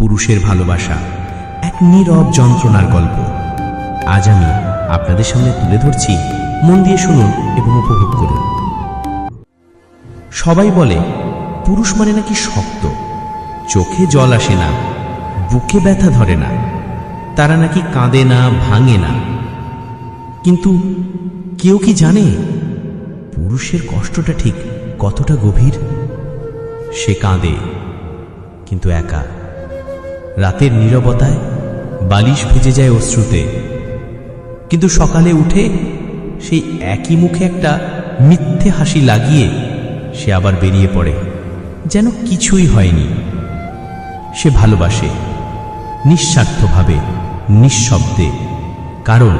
পুরুষের ভালোবাসা, এক নীরব যন্ত্রণার গল্প। আজ আমি আপনাদের সামনে তুলে ধরছি, মন দিয়ে শুনুন এবং উপভোগ করুন। সবাই বলে, পুরুষ মানে নাকি শক্ত? চোখে জল আসে না, বুকে ব্যথা ধরে না, তারা নাকি কাঁদে না, ভাঙে না। কিন্তু কেউ কি জানে, পুরুষের কষ্টটা ঠিক কতটা গভীর? সে কাঁদে, কিন্তু একা। রাতের নীরবতায় বালিশ ভেজে যায় অশ্রুতে। কিন্তু সকালে উঠে সেই একই মুখে একটা মিথ্যে হাসি লাগিয়ে সে আবার বেরিয়ে পড়ে। যেন কিছুই হয়নি। সে ভালোবাসে, নিঃস্বার্থভাবে, নিঃশব্দে। কারণ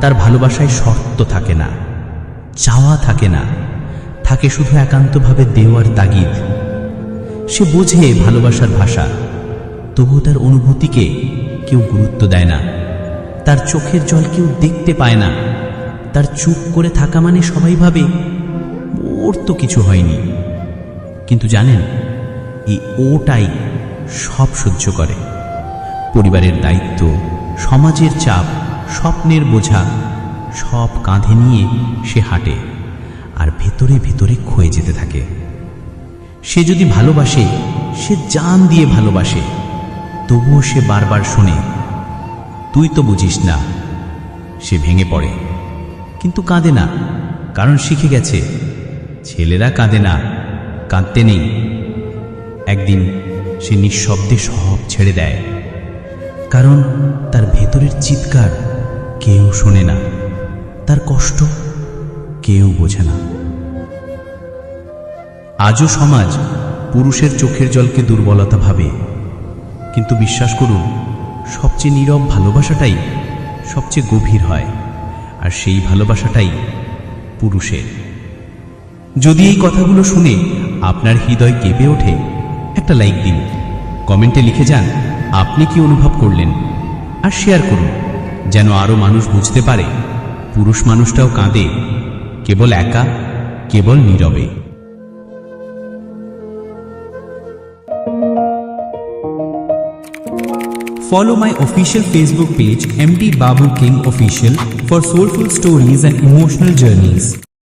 তার ভালোবাসায় শর্ত থাকে না, চাওয়া থাকে না। থাকে শুধু একান্তভাবে দেওয়ার তাগিদ। সে বোঝে ভালোবাসার ভাষা। তবুও তার অনুভূতিকে কেউ গুরুত্ব দেয় না। তার চোখের জল কেউ দেখতে পায় না। তার চুপ করে থাকা মানে সবাই ভাবে, ওর তো কিছু হয়নি। কিন্তু জানেন, এই ওটাই সব সহ্য করে। পরিবারের দায়িত্ব, সমাজের চাপ, স্বপ্নের বোঝা, সব কাঁধে নিয়ে সে হাঁটে আর ভেতরে ভেতরে ক্ষয়ে যেতে থাকে। সে যদি ভালোবাসে, সে জান দিয়ে ভালোবাসে। তবুও সে বারবার শোনে, তুই তো বুঝিস না। সে ভেঙে পড়ে, কিন্তু কাঁদে না, কারণ শিখে গেছে, ছেলেরা কাঁদে না, কাঁদতে নেই। একদিন সে নিঃশব্দে সব ছেড়ে দেয়, কারণ তার ভেতরের চিৎকার কেউ শোনে না, তার কষ্ট কেউ বোঝে না। আজও সমাজ পুরুষের চোখের জলকে দুর্বলতা ভাবে কিন্তু বিশ্বাস করুন, সবচেয়ে নীরব ভালোবাসাটাই সবচেয়ে গভীর হয়, আর সেই ভালোবাসাটাই পুরুষের। যদি এই কথাগুলো শুনে আপনার হৃদয় কেঁপে ওঠে, একটা লাইক দিন। কমেন্টে লিখে যান, আপনি কি অনুভব করলেন? আর শেয়ার করুন, যেন আরও মানুষ বুঝতে পারে, পুরুষ মানুষটাও কাঁদে, কেবল একা, কেবল নীরবে। Follow my official Facebook page MD Babu King Official for soulful stories and emotional journeys.